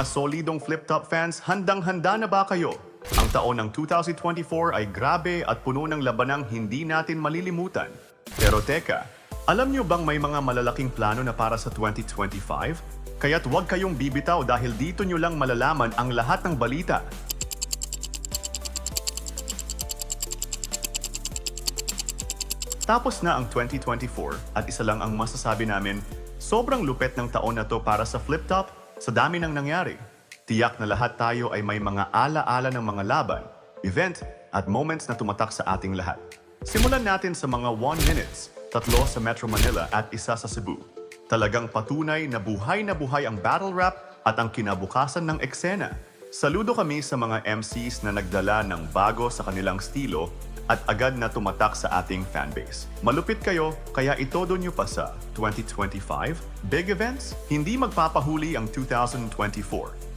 Mga solidong flip-top fans, handang-handa na ba kayo? Ang taon ng 2024 ay grabe at puno ng labanang hindi natin malilimutan. Pero teka, alam nyo bang may mga malalaking plano na para sa 2025? Kaya't huwag kayong bibitaw dahil dito nyo lang malalaman ang lahat ng balita. Tapos na ang 2024 at isa lang ang masasabi namin, sobrang lupet ng taon na to para sa flip top sa dami ng nangyari. Tiyak na lahat tayo ay may mga ala-ala ng mga laban, event at moments na tumatak sa ating lahat. Simulan natin sa mga 1 minutes, tatlo sa Metro Manila at isa sa Cebu. Talagang patunay na buhay na buhay ang battle rap at ang kinabukasan ng eksena. Saludo kami sa mga MCs na nagdala ng bago sa kanilang stilo at agad na tumatak sa ating fanbase. Malupit kayo, kaya itodo nyo pa sa 2025 big events? Hindi magpapahuli ang 2024.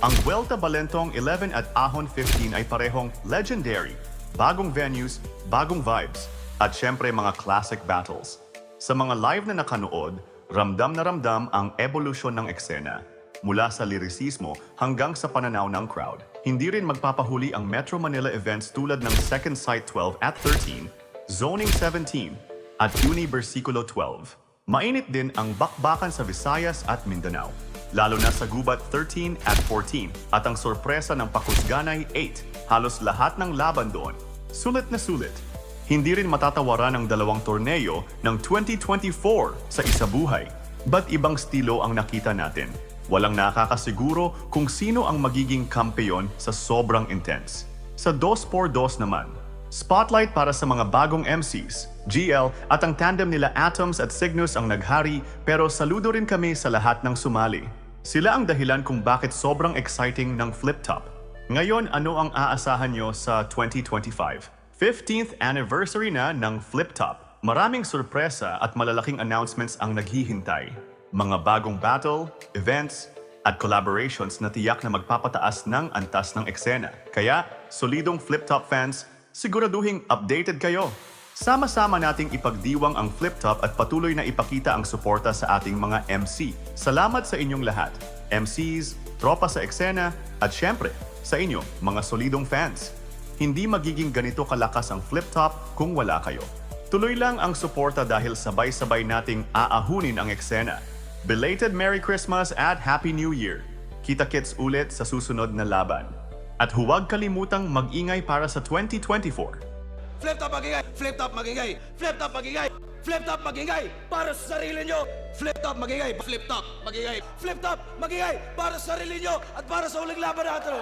Ang Vuelta Balentong 11 at Ahon 15 ay parehong legendary. Bagong venues, bagong vibes, at syempre mga classic battles. Sa mga live na nakanood, ramdam na ramdam ang evolution ng eksena mula sa lirisismo hanggang sa pananaw ng crowd. Hindi rin magpapahuli ang Metro Manila events tulad ng Second Sight 12 at 13, Zoning 17, at Uni Versikulo 12. Mainit din ang bakbakan sa Visayas at Mindanao, lalo na sa Gubat 13 at 14, at ang sorpresa ng Pakusganay 8. Halos lahat ng laban doon. Sulit na sulit. Hindi rin matatawaran ang dalawang torneo ng 2024 sa isabuhay. Ba't ibang stilo ang nakita natin? Walang nakakasiguro kung sino ang magiging kampeyon sa sobrang intense. Sa 2x2 naman, spotlight para sa mga bagong MCs, GL at ang tandem nila Atoms at Cygnus ang naghari pero saludo rin kami sa lahat ng sumali. Sila ang dahilan kung bakit sobrang exciting ng Flip Top. Ngayon, ano ang aasahan nyo sa 2025? 15th anniversary na ng Flip Top. Maraming sorpresa at malalaking announcements ang naghihintay. Mga bagong battle, events, at collaborations na tiyak na magpapataas ng antas ng eksena. Kaya, solidong Flip Top fans, siguraduhing updated kayo. Sama-sama nating ipagdiwang ang Flip Top at patuloy na ipakita ang suporta sa ating mga MC. Salamat sa inyong lahat. MCs, tropa sa eksena, at syempre, sa inyo, mga solidong fans. Hindi magiging ganito kalakas ang Flip Top kung wala kayo. Tuloy lang ang suporta dahil sabay-sabay nating aahunin ang eksena. Belated Merry Christmas at Happy New Year! Kita-kits ulit sa susunod na laban. At huwag kalimutang mag-ingay para sa 2024. Flip top magingay! Flip top magingay! Flip top magingay! Flip top magingay! Para sa sarili nyo! Flip top magingay! Flip top magingay! Flip top magingay! Para sa sarili nyo at para sa uling laban natin!